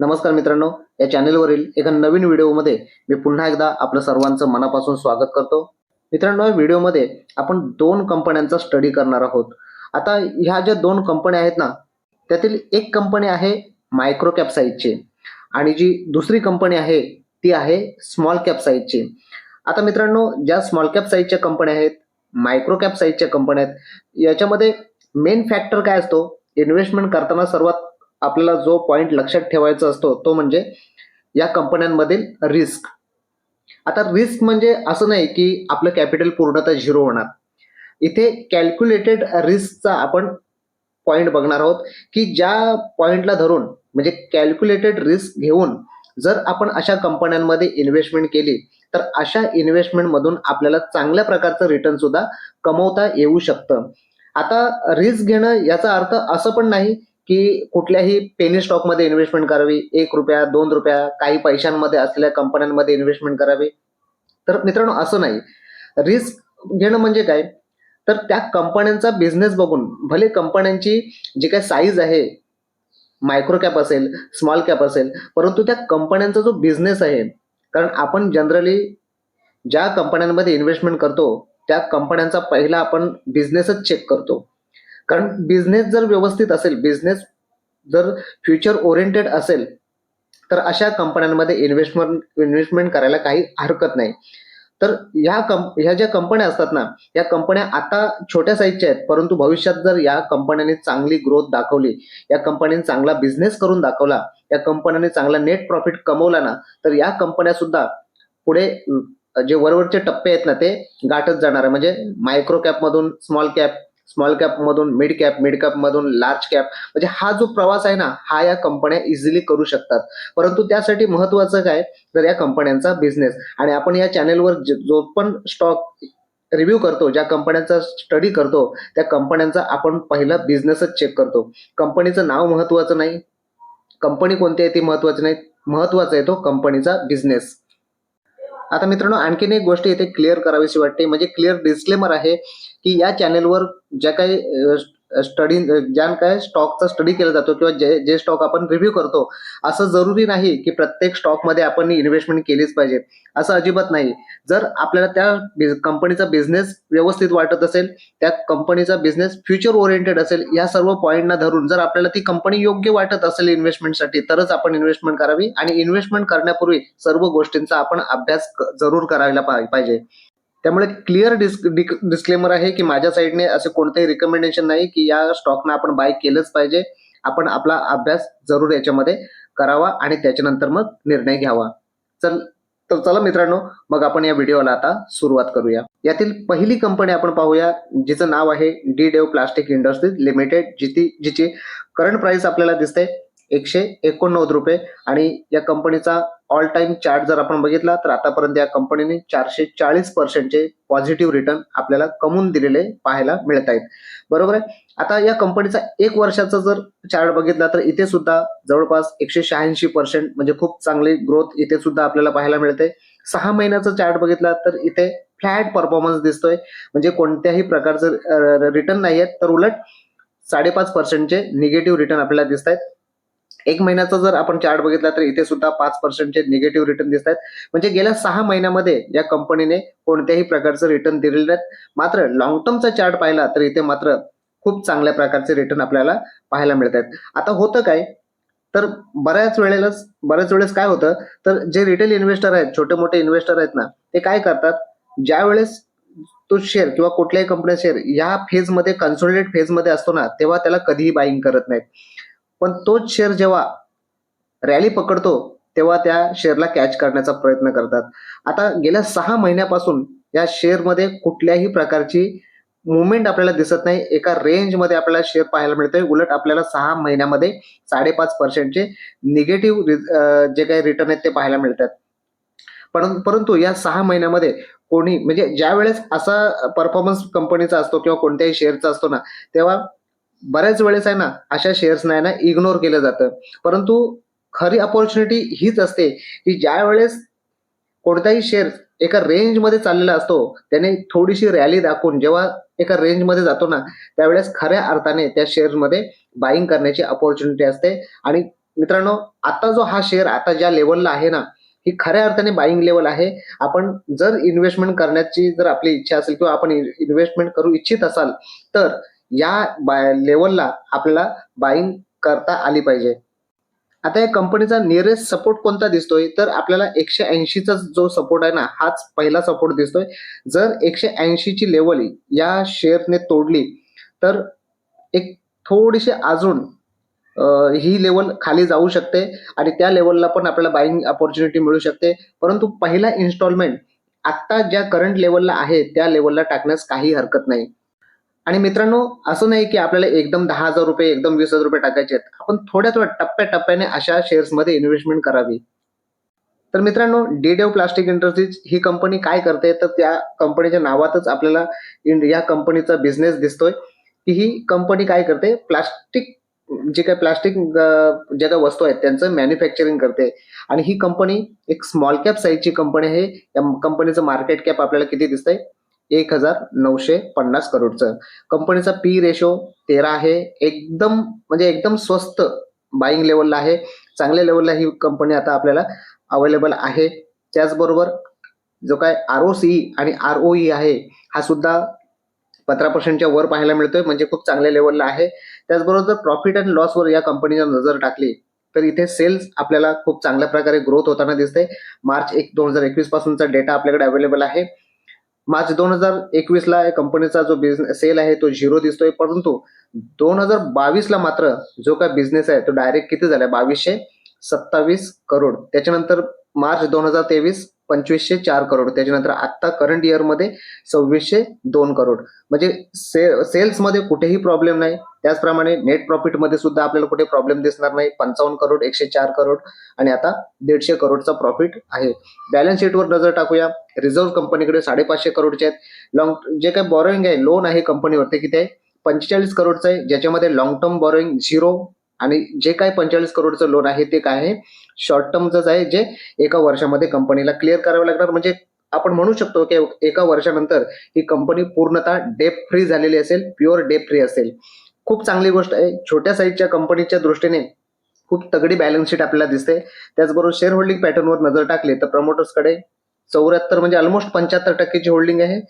नमस्कार मित्रांनो या चॅनेलवरील एका नवीन व्हिडिओमध्ये मी पुन्हा एकदा आपलं सर्वांचं मनापासून स्वागत करतो. मित्रांनो या व्हिडिओमध्ये आपण दोन कंपन्यांचा स्टडी करणार आहोत. आता ह्या ज्या दोन कंपन्या आहेत ना त्यातील एक कंपनी आहे मायक्रो कॅप साईजची आणि जी दुसरी कंपनी आहे ती आहे स्मॉल कॅप साईजची आता मित्रांनो ज्या स्मॉल कॅप साईजच्या कंपन्या आहेत मायक्रो कॅप साईजच्या कंपन्या आहेत याच्यामध्ये मेन फॅक्टर काय असतो? इन्व्हेस्टमेंट करताना सर्वात आपल्याला जो पॉईंट लक्षात ठेवायचा असतो तो म्हणजे या कंपन्यांमधील रिस्क आता रिस्क म्हणजे असं नाही की आपलं कॅपिटल पूर्णतः झिरो होणार. इथे कॅल्क्युलेटेड रिस्कचा आपण पॉईंट बघणार आहोत की ज्या पॉईंटला धरून म्हणजे कॅल्क्युलेटेड रिस्क घेऊन जर आपण अशा कंपन्यांमध्ये इन्व्हेस्टमेंट केली तर अशा इन्व्हेस्टमेंटमधून आपल्याला चांगल्या प्रकारचं रिटर्न सुद्धा कमवता येऊ शकतं. आता रिस्क घेणं याचा अर्थ असं पण नाही की कुठल्याही पेनी स्टॉकमध्ये इन्व्हेस्टमेंट करावी एक रुपया दोन रुपया काही पैशांमध्ये असलेल्या कंपन्यांमध्ये इन्व्हेस्टमेंट करावी. तर मित्रांनो असं नाही. रिस्क घेणं म्हणजे काय? तर त्या कंपन्यांचा बिझनेस बघून भले कंपन्यांची जी काही साईज आहे मायक्रो कॅप असेल स्मॉल कॅप असेल परंतु त्या कंपन्यांचा जो बिझनेस आहे कारण आपण जनरली ज्या कंपन्यांमध्ये इन्व्हेस्टमेंट करतो त्या कंपन्यांचा पहिला आपण बिझनेसच चेक करतो. कारण बिझनेस जर व्यवस्थित असेल बिझनेस जर फ्युचर ओरिएंटेड असेल तर अशा कंपन्यांमध्ये इन्व्हेस्टमेंट इन्व्हेस्टमेंट करायला काही हरकत नाही. तर ह्या कंप ह्या ज्या कंपन्या असतात ना या कंपन्या आता छोट्या साईजच्या आहेत परंतु भविष्यात जर या कंपन्यांनी चांगली ग्रोथ दाखवली या कंपनीने चांगला बिझनेस करून दाखवला या कंपन्यांनी चांगला नेट प्रॉफिट कमवला ना तर या कंपन्या सुद्धा पुढे जे वरवरचे टप्पे आहेत ना ते गाठत जाणार आहे. म्हणजे मायक्रो कॅप मधून स्मॉल कॅप स्मॉल कॅपमधून मिड कॅप मिड कॅपमधून लार्ज कॅप म्हणजे हा जो प्रवास आहे ना हा या कंपन्या इझिली करू शकतात. परंतु त्यासाठी महत्वाचं काय? तर या कंपन्यांचा बिझनेस आणि आपण या चॅनेलवर जो पण स्टॉक रिव्ह्यू करतो ज्या कंपन्यांचा स्टडी करतो त्या कंपन्यांचा आपण पहिला बिझनेसच चेक करतो. कंपनीचं नाव महत्वाचं नाही. कंपनी कोणती आहे ती महत्वाची नाही. महत्त्वाचा आहे तो कंपनीचा बिझनेस आता मित्रांनो आणखीन एक गोष्ट इथे क्लिअर करावीशी वाटते. म्हणजे क्लिअर डिस्क्लेमर आहे की या चॅनेलवर ज्या काही स्टडी ज्या काय स्टॉकचा स्टडी केला जातो किंवा जे जे स्टॉक आपण रिव्ह्यू करतो असं जरुरी नाही की प्रत्येक स्टॉकमध्ये आपण इन्व्हेस्टमेंट केलीच पाहिजे. असं अजिबात नाही. जर आपल्याला त्या कंपनीचा बिझनेस व्यवस्थित वाटत असेल त्या कंपनीचा बिझनेस फ्युचर ओरिएंटेड असेल या सर्व पॉईंटना धरून जर आपल्याला ती कंपनी योग्य वाटत असेल इन्व्हेस्टमेंटसाठी तरच आपण इन्व्हेस्टमेंट करावी आणि इन्व्हेस्टमेंट करण्यापूर्वी सर्व गोष्टींचा आपण अभ्यास जरूर करायला पाहिजे. त्यामुळे क्लिअर डिस् डिस्क्लेमर आहे की माझ्या साईडने असे कोणतेही रिकमेंडेशन नाही की या स्टॉकनं आपण बाय केलंच पाहिजे. आपण आपला अभ्यास जरूर याच्यामध्ये करावा आणि त्याच्यानंतर मग निर्णय घ्यावा. चल तर चला मित्रांनो मग आपण या व्हिडिओला आता सुरुवात करूया. यातील पहिली कंपनी आपण पाहूया जिचं नाव आहे D Dev plastic industries limited जिथे जिची करंट प्राइस आपल्याला दिसते एकशे एकोणनव्वद रुपये. आणि या कंपनीचा ऑल टाइम चार्ट जर आपण बघितला तर आतापर्यंत या कंपनीने चारशे चाळीस पर्सेंटचे पॉझिटिव्ह रिटर्न आपल्याला कमवून दिलेले पाहायला मिळत आहेत. बरोबर आहे? आता या कंपनीचा एक वर्षाचा जर चार्ट बघितला तर इथे सुद्धा जवळपास एकशे शहाऐंशी पर्सेंट म्हणजे खूप चांगली ग्रोथ इथे सुद्धा आपल्याला पाहायला मिळते. सहा महिन्याचा चार्ट बघितला तर इथे फ्लॅट परफॉर्मन्स दिसतोय. म्हणजे कोणत्याही प्रकारचं रिटर्न नाही आहेत तर उलट साडेपाच पर्सेंटचे निगेटिव्ह रिटर्न आपल्याला दिसत आहेत एक महिन्याचा जर आपण चार्ट बघितला तर इथे सुद्धा पाच पर्सेंटचे निगेटिव्ह रिटर्न दिसत आहेत. म्हणजे गेल्या सहा महिन्यामध्ये या कंपनीने कोणत्याही प्रकारचं रिटर्न दिलेले नाहीत मात्र लॉंग टर्मचा चार्ट पाहिला तर इथे मात्र खूप चांगल्या प्रकारचे रिटर्न आपल्याला पाहायला मिळत आहेत. आता होतं काय? तर बऱ्याच वेळेलाच बऱ्याच वेळेस काय होतं? तर जे रिटेल इन्व्हेस्टर आहेत छोटे मोठे इन्व्हेस्टर आहेत ना ते काय करतात? ज्या वेळेस तो शेअर किंवा कुठल्याही कंपनी शेअर या फेजमध्ये कन्सोलिडेट फेजमध्ये असतो ना तेव्हा त्याला कधीही बाईंग करत नाहीत. पण तोच शेअर जेव्हा रॅली पकडतो तेव्हा त्या शेअरला कॅच करण्याचा प्रयत्न करतात. आता गेल्या सहा महिन्यापासून या शेअरमध्ये कुठल्याही प्रकारची मुवमेंट आपल्याला दिसत नाही. एका रेंजमध्ये आपल्याला शेअर पाहायला मिळतोय. उलट आपल्याला सहा महिन्यामध्ये साडेपाच पर्सेंटचे निगेटिव्ह जे काही रिटर्न आहेत ते पाहायला मिळतात. पण परंतु या सहा महिन्यामध्ये कोणी म्हणजे ज्या वेळेस असा परफॉर्मन्स कंपनीचा असतो किंवा कोणत्याही शेअरचा असतो ना तेव्हा बऱ्याच वेळेस आहे ना अशा शेअर्सना आहे ना इग्नोर केलं जातं. परंतु खरी अपॉर्च्युनिटी हीच असते की ज्या वेळेस कोणताही शेअर एका रेंजमध्ये चाललेला असतो त्याने थोडीशी रॅली दाखवून जेव्हा एका रेंजमध्ये जातो ना त्यावेळेस खऱ्या अर्थाने त्या शेअर्समध्ये बाईंग करण्याची अपॉर्च्युनिटी असते. आणि मित्रांनो आता जो हा शेअर आता ज्या लेवलला आहे ना ही खऱ्या अर्थाने बाईंग लेवल आहे. आपण जर इन्व्हेस्टमेंट करण्याची जर आपली इच्छा असेल किंवा आपण इन्व्हेस्टमेंट करू इच्छित असाल तर या बाय लेवलला आपल्याला बाईंग करता आली पाहिजे. आता या कंपनीचा नियरेस्ट सपोर्ट कोणता दिसतोय? तर आपल्याला एकशे ऐंशीचा जो सपोर्ट आहे ना हाच पहिला सपोर्ट दिसतोय. जर एकशे ऐंशीची लेवल या शेअरने तोडली तर एक थोडीशी अजून ही लेवल खाली जाऊ शकते आणि त्या लेवलला पण आपल्याला बाईंग अपॉर्च्युनिटी मिळू शकते. परंतु पहिला इन्स्टॉलमेंट आत्ता ज्या करंट लेवलला आहे त्या लेवलला टाकण्यास काही हरकत नाही. आणि मित्रांनो असं नाही की आपल्याला एकदम दहा हजार रुपये एकदम वीस हजार रुपये टाकायचे आहेत. आपण थोड्या थोड्या टप्प्याटप्प्याने अशा शेअर्समध्ये इन्व्हेस्टमेंट करावी. तर मित्रांनो डीडेव प्लास्टिक इंडस्ट्रीज ही कंपनी काय करते? तर त्या कंपनीच्या नावातच आपल्याला या कंपनीचा बिझनेस दिसतोय. की ही कंपनी काय करते? प्लास्टिक जे काही प्लास्टिक ज्या काही वस्तू आहेत त्यांचं मॅन्युफॅक्चरिंग करते. आणि ही कंपनी एक स्मॉल कॅप साईजची कंपनी आहे. या कंपनीचं मार्केट कॅप आपल्याला किती दिसतंय? एक हजार नऊशे पन्नास करोडचं. कंपनीचा पी रेशो तेरा आहे. एकदम म्हणजे एकदम स्वस्त बाईंग लेवलला आहे. चांगल्या लेवलला ही कंपनी आता आपल्याला अवेलेबल आहे. त्याचबरोबर जो काय आर ओ सी आणि आर ओ ई आहे हा सुद्धा पंधरा पर्सेंटच्या वर पाहायला मिळतोय. म्हणजे खूप चांगल्या लेवलला आहे. त्याचबरोबर जर प्रॉफिट अँड लॉसवर या कंपनीच्या नजर टाकली तर इथे सेल्स आपल्याला खूप चांगल्या प्रकारे ग्रोथ होताना दिसते मार्च एक दोन हजार एकवीस पासूनचा डेटा आपल्याकडे अवेलेबल आहे. मार्च दोन हजार एकवीस ला या कंपनीचा जो बिझनेस सेल आहे तो झिरो दिसतोय. परंतु दोन हजार बावीस ला मात्र जो काय बिझनेस आहे तो डायरेक्ट किती झाला बावीसशे सत्तावीस करोड. त्याच्यानंतर मार्च दोन हजार तेवीस पंचवीसशे चार करोड त्याच्यानंतर आत्ता करंट इयरमध्ये सव्वीसशे दोन करोड. म्हणजे से सेल्समध्ये कुठेही प्रॉब्लेम नाही. त्याचप्रमाणे नेट प्रॉफिटमध्ये सुद्धा आपल्याला कुठे प्रॉब्लेम दिसणार नाही. पंचावन्न करोड एकशे चार करोड आणि आता दीडशे करोडचा प्रॉफिट आहे. बॅलन्स शीटवर नजर टाकूया. रिझर्व्ह कंपनीकडे साडेपाचशे करोडचे आहेत. लॉंग जे काही बॉरोईंग आहे लोन आहे कंपनीवरती किती आहे? पंचेचाळीस करोडचं आहे. ज्याच्यामध्ये लॉंग टर्म बॉरोईंग झिरो आणि जे काय पंचेचाळीस करोडचं लोन आहे ते काय आहे? शॉर्ट टर्मचंच आहे जे एका वर्षामध्ये कंपनीला क्लिअर करावं लागणार. म्हणजे आपण म्हणू शकतो की एका वर्षानंतर ही कंपनी पूर्णतः डेप फ्री झालेली असेल प्युअर डेप फ्री असेल. खूप चांगली गोष्ट आहे. छोट्या साईजच्या कंपनीच्या दृष्टीने खूप तगडी बॅलन्स शीट आपल्याला दिसते. त्याचबरोबर शेअर होल्डिंग पॅटर्नवर नजर टाकली तर प्रमोटर्सकडे चौऱ्याहत्तर म्हणजे ऑलमोस्ट पंच्याहत्तर टक्केची होल्डिंग आहे.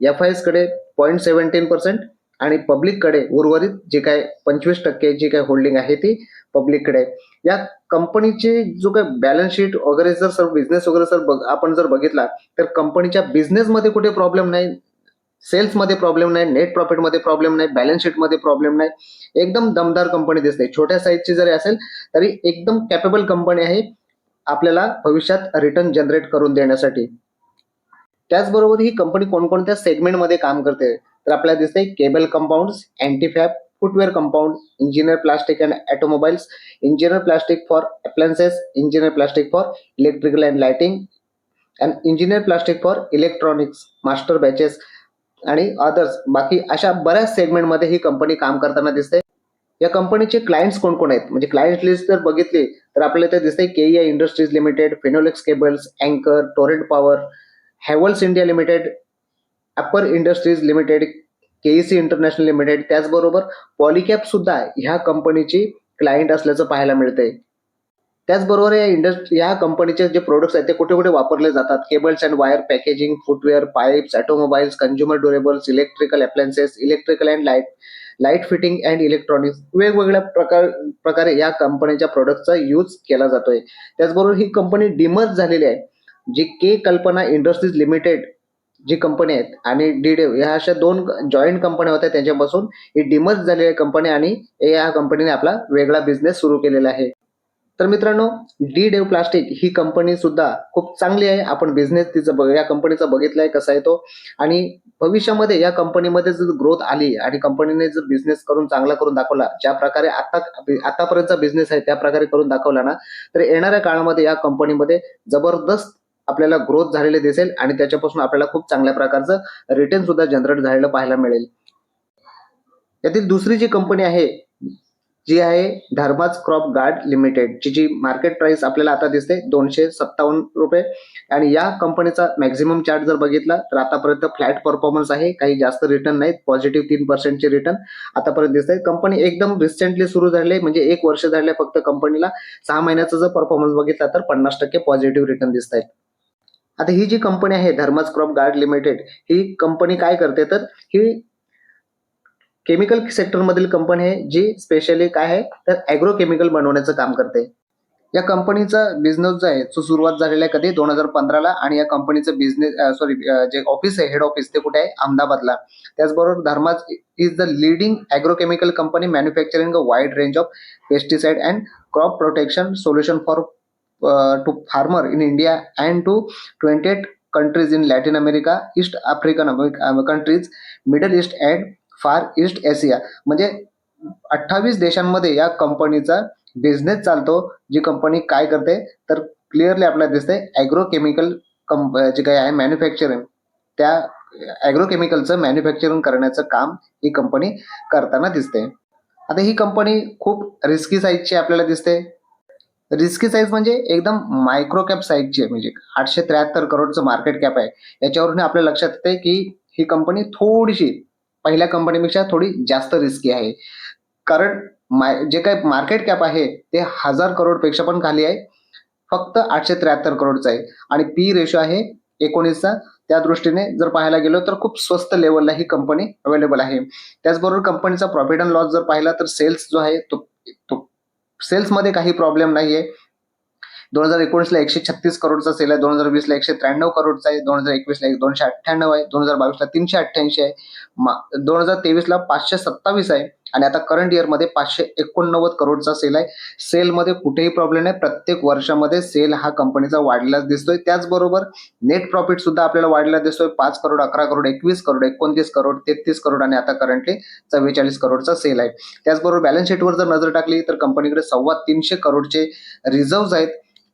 एफ आय एसकडे पॉईंट सेव्हन्टीन पर्सेंट आणि पब्लिककडे उर्वरित जे काय पंचवीस टक्के जी काय होल्डिंग आहे ती पब्लिककडे या कंपनीचे जो काय बॅलन्स शीट वगैरे जर सर बिझनेस वगैरे सर बघ आपण जर बघितला तर कंपनीच्या बिझनेसमध्ये कुठे प्रॉब्लेम नाही सेल्समध्ये प्रॉब्लेम नाही नेट प्रॉफिटमध्ये प्रॉब्लेम नाही बॅलन्स शीटमध्ये प्रॉब्लेम नाही. एकदम दमदार कंपनी दिसते. छोट्या साईजची जरी असेल तरी एकदम कॅपेबल कंपनी आहे आपल्याला भविष्यात रिटर्न जनरेट करून देण्यासाठी. त्याचबरोबर ही कंपनी कोणकोणत्या सेगमेंटमध्ये काम करते? तर आपल्याला दिसते cable compounds antifab footwear compound engineer plastic and automobiles engineer plastic for appliances engineer plastic for electrical and lighting and engineer plastic for electronics master batches आणि अदर्स बाकी अशा बऱ्याच सेगमेंटमध्ये ही कंपनी काम करताना दिसते या कंपनीचे क्लायंट्स कोण कोण आहेत? म्हणजे क्लायंट लिस्ट जर बघितली तर आपल्याला इथे दिसते KEI industries limited Finolex cables अँकर Torrent power Havells India limited Apar industries limited KEC international limited त्याचबरोबर पॉलिकॅप सुद्धा ह्या कंपनीची क्लायंट असल्याचं पाहायला मिळतंय. त्याचबरोबर या इंडस्ट्री या कंपनीचे जे प्रोडक्ट्स आहेत ते कुठे कुठे वापरले जातात? Cables and wire packaging footwear pipes automobiles consumer durables electrical appliances electrical and light light fitting and electronics वेगवेगळ्या प्रकार प्रकारे या कंपनीच्या प्रोडक्टचा यूज केला जातोय. त्याचबरोबर ही कंपनी डिमर्ज झालेली आहे जी के कल्पना इंडस्ट्रीज लिमिटेड जी कंपनी आहेत आणि डीडेव ह्या अशा दोन जॉईंट कंपन्या होत्या त्यांच्यापासून ही डिमर्ज झालेली कंपनी आणि या कंपनीने आपला वेगळा बिझनेस सुरू केलेला आहे. तर मित्रांनो डी डेव प्लास्टिक ही कंपनी सुद्धा खूप चांगली आहे. आपण बिझनेस तिचं या कंपनीचा बघितलाय कसा आहे तो. आणि भविष्यामध्ये या कंपनीमध्ये जर ग्रोथ आली आणि कंपनीने जर बिझनेस करून चांगला करून दाखवला ज्या प्रकारे आता आतापर्यंतचा बिझनेस आहे त्या प्रकारे करून दाखवला ना तर येणाऱ्या काळामध्ये या कंपनीमध्ये जबरदस्त आपल्याला ग्रोथ झालेली दिसेल आणि त्याच्यापासून आपल्याला खूप चांगल्या प्रकारचं रिटर्न सुद्धा जनरेट झालेलं पाहायला मिळेल. यातील दुसरी जी कंपनी आहे जी आहे धर्माज क्रॉप गार्ड लिमिटेड जी जी मार्केट प्राइस आपल्याला आता दिसते दोनशे सत्तावन्न रुपये. आणि या कंपनीचा मॅक्झिमम चार्ट जर बघितला तर आतापर्यंत फ्लॅट परफॉर्मन्स आहे काही जास्त रिटर्न नाहीत पॉझिटिव्ह तीन पर्सेंटचे रिटर्न आतापर्यंत दिसत कंपनी एकदम रिसेंटली सुरू झाले म्हणजे एक वर्ष झाले फक्त कंपनीला सहा महिन्याचा जर परफॉर्मन्स बघितला तर पन्नास टक्के पॉझिटिव्ह रिटर्न दिसत आहेत आता ही जी कंपनी आहे धर्माज क्रॉप गार्ड लिमिटेड ही कंपनी काय करते? तर ही केमिकल सेक्टरमधील कंपनी आहे जी स्पेशली काय आहे? तर ॲग्रो केमिकल बनवण्याचं काम करते. या कंपनीचा बिझनेस जो आहे तो सुरुवात झालेला आहे कधी? दोन हजार पंधराला. आणि या कंपनीचं बिझनेस सॉरी जे ऑफिस आहे हेड ऑफिस ते कुठे आहे? अहमदाबादला. त्याचबरोबर Dharmaj is the leading agrochemical company manufacturing a wide range of pesticide and crop protection solution for to farmer in India and to twenty eight countries in Latin America east African countries Middle East and Far East Asia म्हणजे अठ्ठावीस देशांमध्ये या कंपनीचा business चालतो जी company काय करते तर clearly आपल्याला दिसते ॲग्रो केमिकल कंप जे काही आहे मॅन्युफॅक्चरिंग त्या ॲग्रोकेमिकलचं मॅन्युफॅक्चरिंग करण्याचं काम ही कंपनी करताना दिसते. आता ही कंपनी खूप रिस्की साईजची आपल्याला दिसते. रिस्की साईज म्हणजे एकदम मायक्रो कॅप साईजची आहे. म्हणजे आठशे त्र्याहत्तर करोडचं मार्केट कॅप आहे. याच्यावरून आपल्या लक्षात येते की ही कंपनी थोडीशी पहिल्या कंपनीपेक्षा थोडी जास्त रिस्की आहे. कारण माय जे काही मार्केट कॅप आहे ते हजार करोडपेक्षा पण खाली आहे. फक्त आठशे त्र्याहत्तर करोडचं आहे. आणि पी रेशो आहे एकोणीसचा. त्या दृष्टीने जर पाहायला गेलो तर खूप स्वस्त लेवलला ही कंपनी अवेलेबल आहे. त्याचबरोबर कंपनीचा प्रॉफिट अँड लॉस जर पाहिला तर सेल्स जो आहे तो तो सेल्समध्ये काही प्रॉब्लेम नाही आहे. दोन हजार एकोणीसला एकशे छत्तीस करोडचा सेल आहे दोन हजार वीसला एकशे त्र्याण्णव करोडचा आहे दोन हजार एकवीसला एक दोनशे अठ्ठ्याण्णव आहे दोन हजार बावीसला तीनशे अठ्ठ्याऐंशी आहे. मा दोन हजार तेवीसला पाचशे सत्तावीस आहे. आणि आता करंट इयरमध्ये पाचशे एकोणनव्वद करोडचा सेल आहे. सेलमध्ये कुठेही प्रॉब्लेम नाही. प्रत्येक वर्षामध्ये सेल हा कंपनीचा वाढलेलाच दिसतोय. त्याचबरोबर नेट प्रॉफिट सुद्धा आपल्याला वाढलेला दिसतोय. पाच करोड अकरा करोड एकवीस करोड एकोणतीस करोड तेहतीस करोड आणि आता करंटली चव्वेचाळीस करोडचा सेल आहे. त्याचबरोबर बॅलन्स शीटवर जर नजर टाकली तर कंपनीकडे सव्वा तीनशे करोडचे रिझर्व्ह आहेत.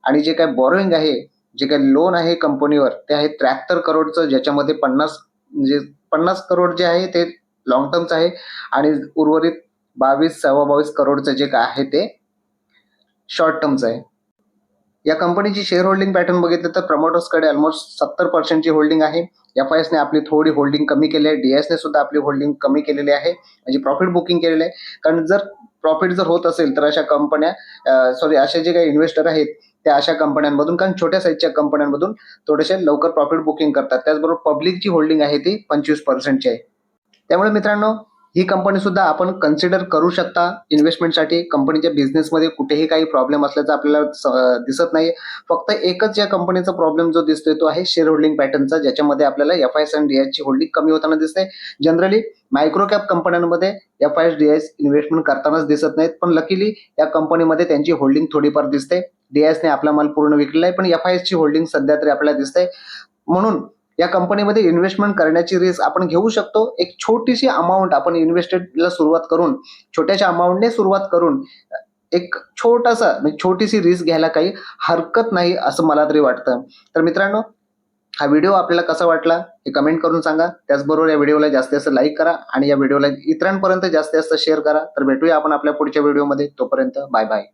आणि जे काय बॉरोईंग आहे जे काही लोन आहे कंपनीवर ते आहे त्र्याहत्तर करोडचं ज्याच्यामध्ये पन्नास म्हणजे पन्नास करोड जे आहे ते लॉंग टर्मचं आहे. आणि उर्वरित बावीस सव्वा बावीस करोडचं जे काय आहे ते शॉर्ट टर्मचं आहे. या कंपनीची शेअर होल्डिंग पॅटर्न बघितलं तर प्रमोटर्सकडे ऑलमोस्ट सत्तर पर्सेंटची होल्डिंग आहे. एफ आय एसने आपली थोडी होल्डिंग कमी केली आहे. डी एसने सुद्धा आपली होल्डिंग कमी केलेली आहे. म्हणजे प्रॉफिट बुकिंग केलेलं आहे. कारण जर प्रॉफिट जर होत असेल तर अशा कंपन्या सॉरी असे जे काही इन्व्हेस्टर आहेत त्या अशा कंपन्यांमधून कारण छोट्या साईजच्या कंपन्यांमधून थोडेसे लवकर प्रॉफिट बुकिंग करतात. त्याचबरोबर पब्लिकची होल्डिंग आहे ती पंचवीस पर्सेंटची आहे. त्यामुळे मित्रांनो ही कंपनी सुद्धा आपण कन्सिडर करू शकता. इन्व्हेस्टमेंटसाठी कंपनीच्या बिझनेसमध्ये कुठेही काही प्रॉब्लेम असल्याचं आपल्याला दिसत नाही फक्त एकच या कंपनीचा प्रॉब्लेम जो दिसतोय तो आहे शेअर होल्डिंग पॅटर्नचा ज्याच्यामध्ये आपल्याला एफ आय एस अँड डीआयची ची होल्डिंग कमी होताना दिसते. जनरली मायक्रो कॅप कंपन्यांमध्ये F I S DIIs investment करतानाच दिसत नाहीत. पण लकीली या कंपनीमध्ये त्यांची होल्डिंग थोडीफार दिसते. डीआयएसने आपला माल पूर्ण विकलेला आहे पण एफ आय ची होल्डिंग सध्या तरी आपल्याला दिसते. म्हणून या कंपनीमध्ये इन्व्हेस्टमेंट करण्याची रिस्क आपण घेऊ शकतो. एक छोटीशी अमाऊंट आपण इन्व्हेस्टेडला सुरुवात करून छोट्याशा अमाऊंटने सुरुवात करून एक छोटासा म्हणजे छोटीशी रिस्क घ्यायला काही हरकत नाही असं मला तरी वाटतं. तर मित्रांनो हा व्हिडिओ आपल्याला कसा वाटला हे कमेंट करून सांगा. त्याचबरोबर या व्हिडिओला जास्तीत जास्त लाईक करा आणि या व्हिडिओला इतरांपर्यंत जास्तीत जास्त शेअर करा. तर भेटूया आपण आपल्या पुढच्या व्हिडिओमध्ये तोपर्यंत बाय बाय